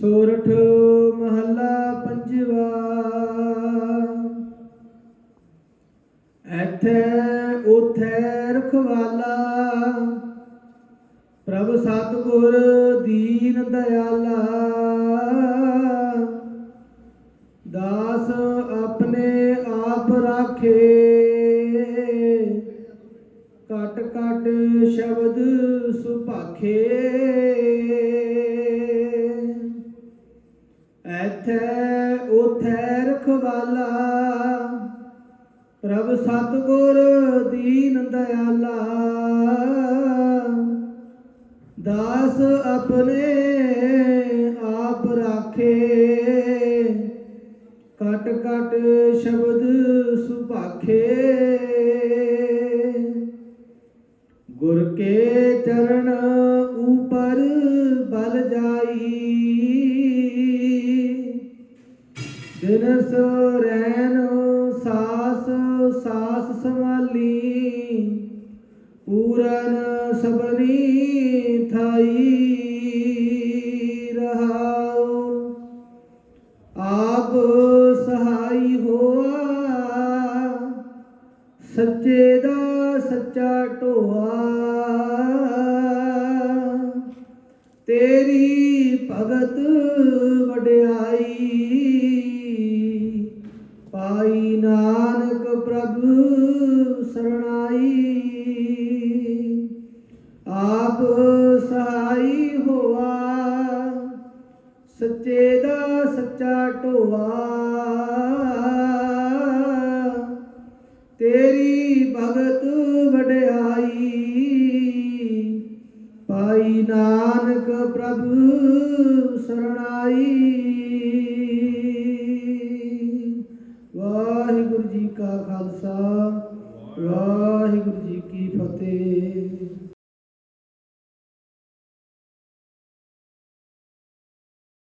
ਸੋਰਠ ਮਹੱਲਾ ਪੰਜਵਾ। ਐਥੈ ਉਥੈ ਰਖਵਾਲਾ, ਪ੍ਰਭ ਸਤਿਗੁਰ ਦੀਨ ਦਇਆਲਾ। ਦਾਸ ਆਪਣੇ ਆਪ ਰਾਖੇ। ਕਟ ਕਟ ਸ਼ਬਦ ਸੁਭਾਖੇ। ਐਥੈ ਉਥੈ ਰਖਵਾਲਾ ਪ੍ਰਭ ਸਤਗੁਰ ਦੀਨ ਦਇਆਲਾ ਦਾਸ ਆਪਣੇ ਆਪ ਰਾਖੇ। ਕਟ ਕਟ ਸ਼ਬਦ ਸੁਭਾਖੇ। ਗੁਰ ਕੇ ਚਰਨ ਉਪਰ ਦਿਨ ਸੁਰੈਨ ਸਾਸ ਸਾਸ ਸੰਭਾਲੀ। ਪੂਰਨ ਸਬਨੀ ਥਾਈ ਰਹਾਉ। ਆਪ ਸਹਾਈ ਹੋਆ, ਸੱਚੇ ਦਾ ਸੱਚਾ ਢੋਆ। ਤੇਰੀ ਭਗਤ ਵਡਿਆਈ। ਸਹਾਈ ਹੋਆ। ਸੱਚੇ ਦਾ ਸੱਚਾ ਢੋਆ। ਤੇਰੀ ਭਗਤ ਵਡਿਆਈ। ਪਾਈ ਨਾਨਕ ਪ੍ਰਭੂ ਸਰਣਾਈ। ਵਾਹਿਗੁਰੂ ਜੀ ਕਾ ਖਾਲਸਾ। ਵਾਹਿਗੁਰੂ ਜੀ